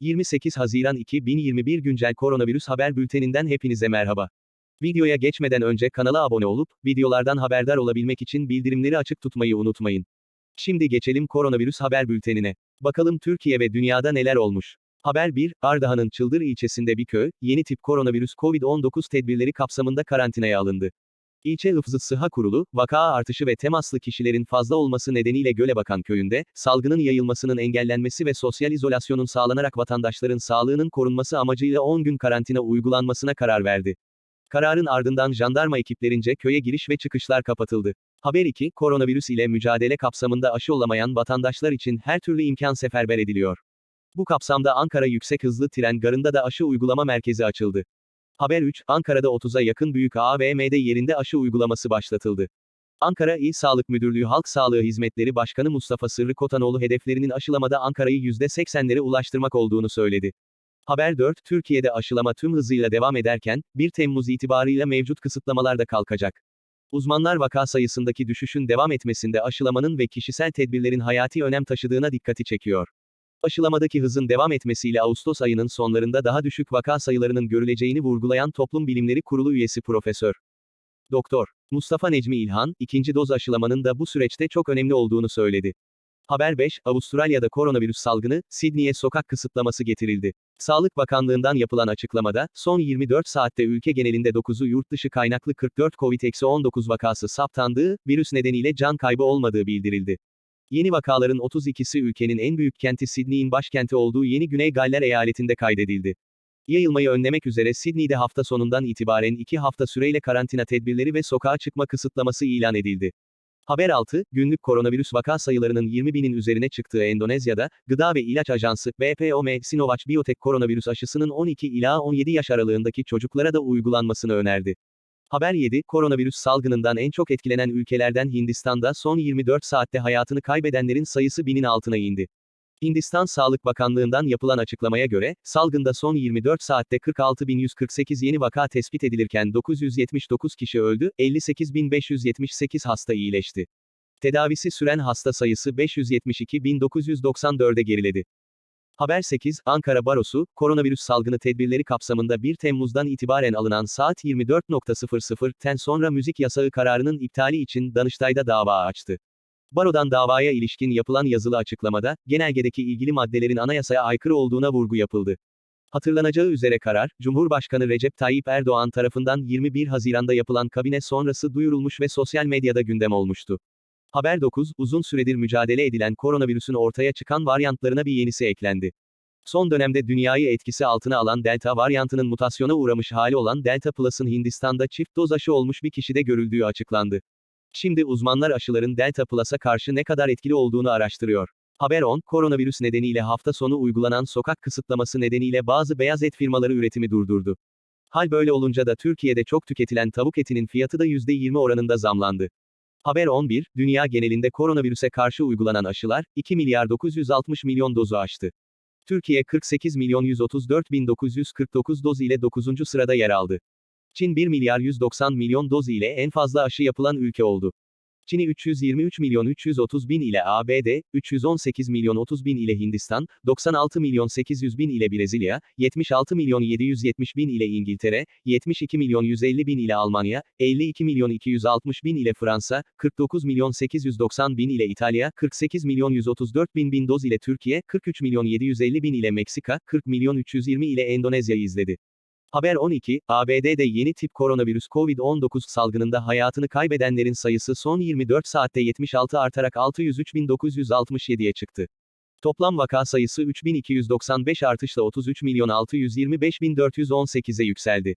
28 Haziran 2021 Güncel Koronavirüs Haber Bülteninden hepinize merhaba. Videoya geçmeden önce kanala abone olup, videolardan haberdar olabilmek için bildirimleri açık tutmayı unutmayın. Şimdi geçelim koronavirüs haber bültenine. Bakalım Türkiye ve dünyada neler olmuş. Haber 1, Ardahan'ın Çıldır ilçesinde bir köy, yeni tip koronavirüs COVID-19 tedbirleri kapsamında karantinaya alındı. İlçe Hıfzı Sıha Kurulu, vaka artışı ve temaslı kişilerin fazla olması nedeniyle Gölebakan köyünde, salgının yayılmasının engellenmesi ve sosyal izolasyonun sağlanarak vatandaşların sağlığının korunması amacıyla 10 gün karantina uygulanmasına karar verdi. Kararın ardından jandarma ekiplerince köye giriş ve çıkışlar kapatıldı. Haber 2, koronavirüs ile mücadele kapsamında aşı olamayan vatandaşlar için her türlü imkan seferber ediliyor. Bu kapsamda Ankara Yüksek Hızlı Tren Garı'nda da aşı uygulama merkezi açıldı. Haber 3, Ankara'da 30'a yakın büyük AVM'de yerinde aşı uygulaması başlatıldı. Ankara İl Sağlık Müdürlüğü Halk Sağlığı Hizmetleri Başkanı Mustafa Sırrı Kotanoğlu hedeflerinin aşılamada Ankara'yı %80'lere ulaştırmak olduğunu söyledi. Haber 4, Türkiye'de aşılama tüm hızıyla devam ederken, 1 Temmuz itibarıyla mevcut kısıtlamalar da kalkacak. Uzmanlar vaka sayısındaki düşüşün devam etmesinde aşılamanın ve kişisel tedbirlerin hayati önem taşıdığına dikkati çekiyor. Aşılamadaki hızın devam etmesiyle Ağustos ayının sonlarında daha düşük vaka sayılarının görüleceğini vurgulayan Toplum Bilimleri Kurulu üyesi Profesör Doktor Mustafa Necmi İlhan, ikinci doz aşılamanın da bu süreçte çok önemli olduğunu söyledi. Haber 5, Avustralya'da koronavirüs salgını, Sydney'e sokak kısıtlaması getirildi. Sağlık Bakanlığı'ndan yapılan açıklamada, son 24 saatte ülke genelinde 9'u yurt dışı kaynaklı 44 COVID-19 vakası saptandığı, virüs nedeniyle can kaybı olmadığı bildirildi. Yeni vakaların 32'si ülkenin en büyük kenti Sydney'in başkenti olduğu Yeni Güney Galler eyaletinde kaydedildi. Yayılmayı önlemek üzere Sydney'de hafta sonundan itibaren 2 hafta süreyle karantina tedbirleri ve sokağa çıkma kısıtlaması ilan edildi. Haber 6, günlük koronavirüs vaka sayılarının 20 binin üzerine çıktığı Endonezya'da, Gıda ve İlaç Ajansı, BPOM, Sinovac Biotech koronavirüs aşısının 12 ila 17 yaş aralığındaki çocuklara da uygulanmasını önerdi. Haber 7, koronavirüs salgınından en çok etkilenen ülkelerden Hindistan'da son 24 saatte hayatını kaybedenlerin sayısı binin altına indi. Hindistan Sağlık Bakanlığı'ndan yapılan açıklamaya göre, salgında son 24 saatte 46.148 yeni vaka tespit edilirken 979 kişi öldü, 58.578 hasta iyileşti. Tedavisi süren hasta sayısı 572.994'e geriledi. Haber 8, Ankara Barosu, koronavirüs salgını tedbirleri kapsamında 1 Temmuz'dan itibaren alınan saat 24.00'ten sonra müzik yasağı kararının iptali için Danıştay'da dava açtı. Barodan davaya ilişkin yapılan yazılı açıklamada, genelgedeki ilgili maddelerin anayasaya aykırı olduğuna vurgu yapıldı. Hatırlanacağı üzere karar, Cumhurbaşkanı Recep Tayyip Erdoğan tarafından 21 Haziran'da yapılan kabine sonrası duyurulmuş ve sosyal medyada gündem olmuştu. Haber 9, uzun süredir mücadele edilen koronavirüsün ortaya çıkan varyantlarına bir yenisi eklendi. Son dönemde dünyayı etkisi altına alan Delta varyantının mutasyona uğramış hali olan Delta Plus'ın Hindistan'da çift doz aşı olmuş bir kişide görüldüğü açıklandı. Şimdi uzmanlar aşıların Delta Plus'a karşı ne kadar etkili olduğunu araştırıyor. Haber 10, koronavirüs nedeniyle hafta sonu uygulanan sokak kısıtlaması nedeniyle bazı beyaz et firmaları üretimi durdurdu. Hal böyle olunca da Türkiye'de çok tüketilen tavuk etinin fiyatı da %20 oranında zamlandı. Haber 11, dünya genelinde koronavirüse karşı uygulanan aşılar, 2 milyar 960 milyon dozu aştı. Türkiye 48 milyon 134 bin 949 doz ile 9. sırada yer aldı. Çin 1 milyar 190 milyon doz ile en fazla aşı yapılan ülke oldu. Çin'i 323 milyon 330 bin ile ABD, 318 milyon 30 bin ile Hindistan, 96 milyon 800 bin ile Brezilya, 76 milyon 770 bin ile İngiltere, 72 milyon 150 bin ile Almanya, 52 milyon 260 bin ile Fransa, 49 milyon 890 bin ile İtalya, 48 milyon 134 bin bin doz ile Türkiye, 43 milyon 750 bin ile Meksika, 40 milyon 320 ile Endonezya'yı izledi. Haber 12, ABD'de yeni tip koronavirüs COVID-19 salgınında hayatını kaybedenlerin sayısı son 24 saatte 76 artarak 603.967'ye çıktı. Toplam vaka sayısı 3295 artışla 33.625.418'e yükseldi.